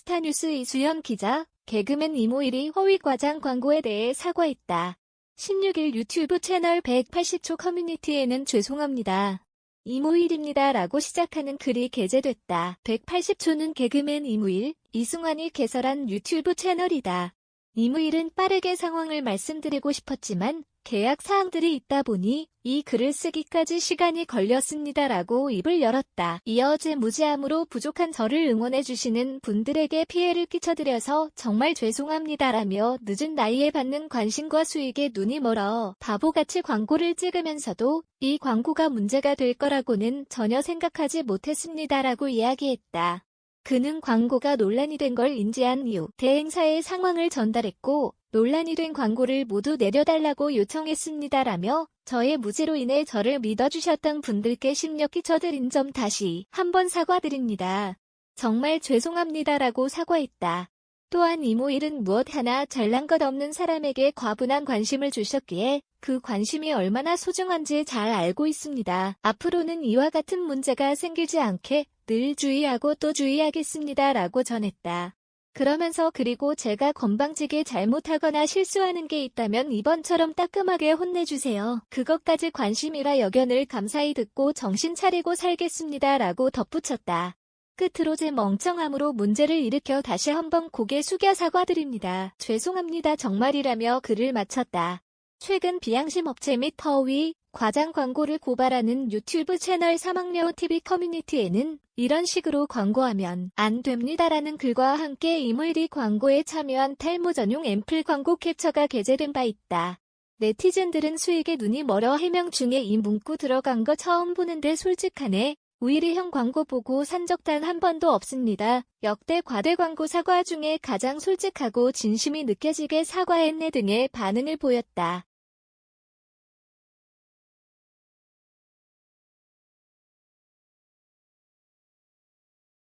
스타뉴스 이수연 기자, 개그맨 이모일이 허위 과장 광고에 대해 사과했다. 16일 유튜브 채널 180초 커뮤니티에는 죄송합니다. 이모일입니다 라고 시작하는 글이 게재됐다. 180초는 개그맨 이무일, 이승환이 개설한 유튜브 채널이다. 이무일은 빠르게 상황을 말씀드리고 싶었지만 계약 사항들이 있다 보니 이 글을 쓰기까지 시간이 걸렸습니다라고 입을 열었다. 이어 제 무지함으로 부족한 저를 응원해주시는 분들에게 피해를 끼쳐드려서 정말 죄송합니다라며 늦은 나이에 받는 관심과 수익에 눈이 멀어 바보같이 광고를 찍으면서도 이 광고가 문제가 될 거라고는 전혀 생각하지 못했습니다라고 이야기했다. 그는 광고가 논란이 된 걸 인지한 이후 대행사의 상황을 전달했고 논란이 된 광고를 모두 내려달라고 요청했습니다라며 저의 무지로 인해 저를 믿어주셨던 분들께 심력 끼쳐드린 점 다시 한번 사과드립니다. 정말 죄송합니다라고 사과했다. 또한 이모일은 무엇 하나 잘난 것 없는 사람에게 과분한 관심을 주셨기에 그 관심이 얼마나 소중한지 잘 알고 있습니다. 앞으로는 이와 같은 문제가 생기지 않게 늘 주의하고 또 주의하겠습니다. 라고 전했다. 그러면서 그리고 제가 건방지게 잘못하거나 실수하는 게 있다면 이번처럼 따끔하게 혼내주세요. 그것까지 관심이라 여견을 감사히 듣고 정신 차리고 살겠습니다. 라고 덧붙였다. 끝으로 제 멍청함으로 문제를 일으켜 다시 한번 고개 숙여 사과드립니다. 죄송합니다 정말이라며 글을 마쳤다. 최근 비양심 업체 및 허위, 과장 광고를 고발하는 유튜브 채널 사막레오TV 커뮤니티에는 이런 식으로 광고하면 안 됩니다라는 글과 함께 이물리 광고에 참여한 탈모 전용 앰플 광고 캡처가 게재된 바 있다. 네티즌들은 수익에 눈이 멀어 해명 중에 이 문구 들어간 거 처음 보는데 솔직하네. 우일이형 광고 보고 산 적 단 한 번도 없습니다. 역대 과대 광고 사과 중에 가장 솔직하고 진심이 느껴지게 사과했네 등의 반응을 보였다.